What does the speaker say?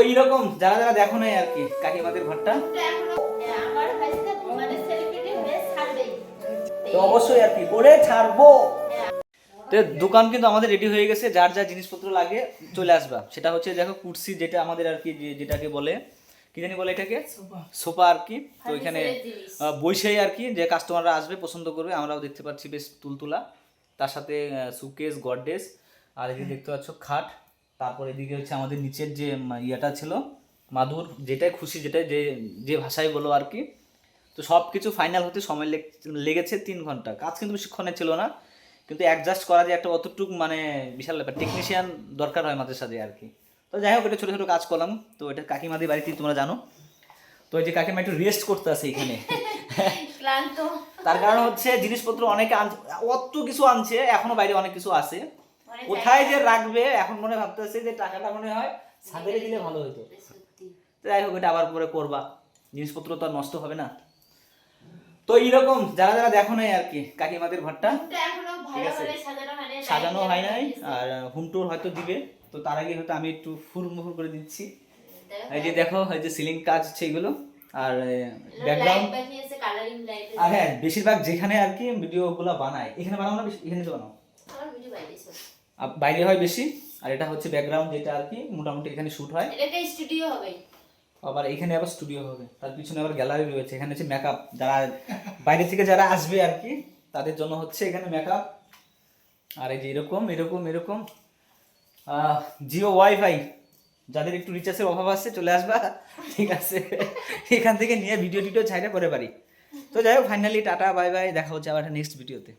এইরকম যারা যারা দেখো নাই আর কি কাকিমাদের ঘরটা। মানে তো অবশ্যই আর কি করে ছাড়বো। তো দোকান কিন্তু আমাদের রেডি হয়ে গেছে যার যা জিনিসপত্র লাগে চলে আসবা। সেটা হচ্ছে দেখো কুর্সি যেটা আমাদের আর কি যে- যেটাকে বলে কি জানি বলে এটাকে? সোফা। আর কি। তো এখানে বইসেই আর কি যে কাস্টমাররা আসবে পছন্দ করবে আমরাও দেখতে পাচ্ছি বেশ তুলতুলা। তার সাথে সুকেস গডডেস আর এদিকে দেখতে পাচ্ছ খাট। তারপর এদিকে হচ্ছে আমাদের নিচের যে ইয়েটা ছিল মাদুর যেটাই খুশি যেটাই যে যে ভাষায় বলো আর কি। তো সব কিছু ফাইনাল হতে সময় লেগ- লেগেছে তিন ঘণ্টা। কাজ কিন্তু বেশিক্ষণে ছিল না কিন্তু অ্যাডজাস্ট করা যে একটা অতটুক মানে বিশাল ব্যাপার। টেকনিশিয়ান দরকার হয় মাঝে সাথে আর কি। তো যাই হোক এটা ছোটো ছোটো কাজ করলাম। তো এটা কাকিমাদের বাড়িতেই তোমরা জানো। তো এই যে কাকিমা একটু রেস্ট করতে আছে এখানে। তার কারণ হচ্ছে জিনিসপত্র অনেকে আনছে অত কিছু আনছে এখনও বাইরে অনেক কিছু আছে। কোথায় যে রাখবে এখন মনে ভাবতেছে যে টাকাটা মনে হয় ছাদে দিলে ভালো হতো যাই হোক এটা আবার পরে করবা। জিনিসপত্র তো আর নষ্ট হবে না। তো এইরকম যারা যারা দেখো নাই আর কি কাকিমাদের ঘরটা ঠিক আছে। সাজানো হয় নাই আর হোম টুর হয়তো দিবে। তো তার আগে হয়তো আমি একটু ফুল ফুরমুহুর করে দিচ্ছি। এই যে দেখো এই যে সিলিং কাজ হচ্ছে এগুলো আর ব্যাকগ্রাউন্ড আর হ্যাঁ বেশিরভাগ যেখানে আর কি ভিডিও ভিডিওগুলো বানায় এখানে বানাও না এখানে তো বানাও। আমার ভিডিও বাইরে হয় বেশি আর এটা হচ্ছে ব্যাকগ্রাউন্ড যেটা আর কি মোটামুটি এখানে শুট হয়। এটা স্টুডিও হবে। আবার এখানে আবার স্টুডিও হবে। তার পিছনে আবার গ্যালারি রয়েছে এখানে হচ্ছে মেকআপ যারা বাইরে থেকে যারা আসবে আর কি তাদের জন্য হচ্ছে এখানে মেকআপ আর এই যে এরকম এরকম এরকম। জিও ওয়াইফাই। যাদের একটু রিচার্জের অভাব আছে চলে আসবা। ঠিক আছে। এখান থেকে নিয়ে ভিডিও টিডিও ছাইড়ে পরে পারি তো যাই হোক ফাইনালি টাটা বাই বাই দেখা হচ্ছে আবার নেক্সট ভিডিওতে